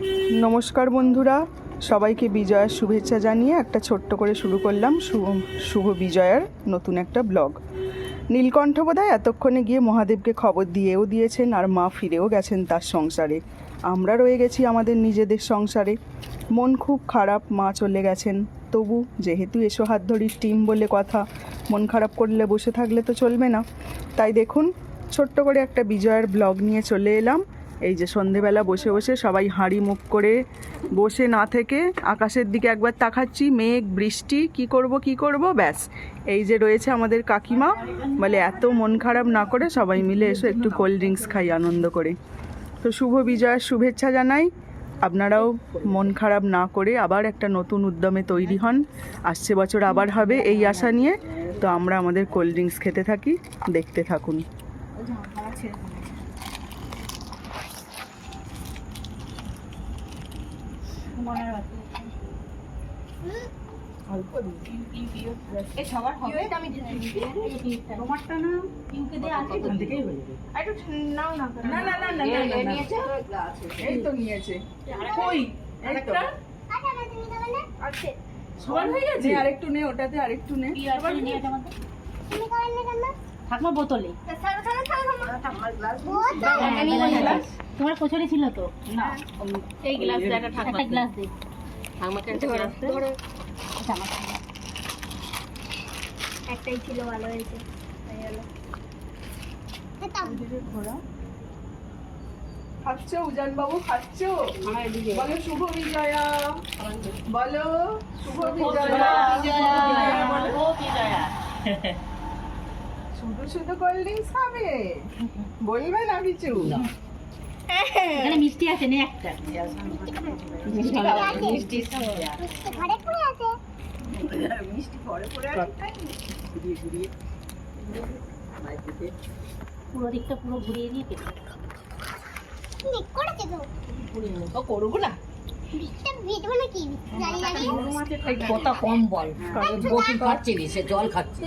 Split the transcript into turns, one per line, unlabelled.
নমস্কার বন্ধুরা, সবাইকে বিজয়ার শুভেচ্ছা জানিয়ে একটা ছোট্ট করে শুরু করলাম শুভ শুভ বিজয়ার নতুন একটা ব্লগ। নীলকণ্ঠ বোধহয় এতক্ষণে গিয়ে মহাদেবকে খবর দিয়েও দিয়েছেন আর মা ফিরেও গেছেন তার সংসারে। আমরা রয়ে গেছি আমাদের নিজেদের সংসারে। মন খুব খারাপ, মা চলে গেছেন। তবু যেহেতু এসো হাত ধরির টিম বলে কথা, মন খারাপ করলে বসে থাকলে তো চলবে না। তাই দেখুন, ছোট্ট করে একটা বিজয়ের ব্লগ নিয়ে চলে এলাম। এই যে সন্ধেবেলা বসে বসে সবাই হাঁড়ি মুখ করে বসে না থেকে আকাশের দিকে একবার তাকাচ্ছি, মেঘ, বৃষ্টি, কি করব কি করব, ব্যাস। এই যে রয়েছে আমাদের কাকিমা, বলে এত মন খারাপ না করে সবাই মিলে এসো একটু কোল্ড ড্রিঙ্কস খাই আনন্দ করে। তো শুভ বিজয়ার শুভেচ্ছা জানাই। আপনারাও মন খারাপ না করে আবার একটা নতুন উদ্যমে তৈরি হন। আসছে বছর আবার হবে এই আশা নিয়ে। তো আমরা আমাদের কোল্ড ড্রিঙ্কস খেতে থাকি, দেখতে থাকুন। এই তো নিয়েছে? কই? এই তো। সবার হয়ে গেছে? আরেকটু নে ওটাতে আরেকটু নে।
ঠাকমা বোতলে।
গ্লাস?
তোমার কচুরি ছিল তো?
এই গ্লাস একটা
একটা
ঠাকুমা
গ্লাস দে
ঠাকুমাকে একটা গ্লাস দে।
একটাই ছিল ভালো হয়েছে। হয়ে গেল
ঘোড়া খাচ্ছ উজান বাবু খাচ্ছ বলো শুভ বিজয়া। বলো শুভ বিজয়া। শুধু শুধু কোল্ড ড্রিঙ্কস খাবে বলবে না কিছু?
এখানে মিষ্টি আছে নে একটা।
ঘরে পড়ে আছে
মিষ্টি পরে পরে আর খাইনি ঘুরিয়ে ঘুরিয়ে।
পুরো দিকটা পুরো ঘুরিয়ে কেটে
করেছে তো
করব না? কথা কম বল। জল খাচ্ছে।
জল খাচ্ছে।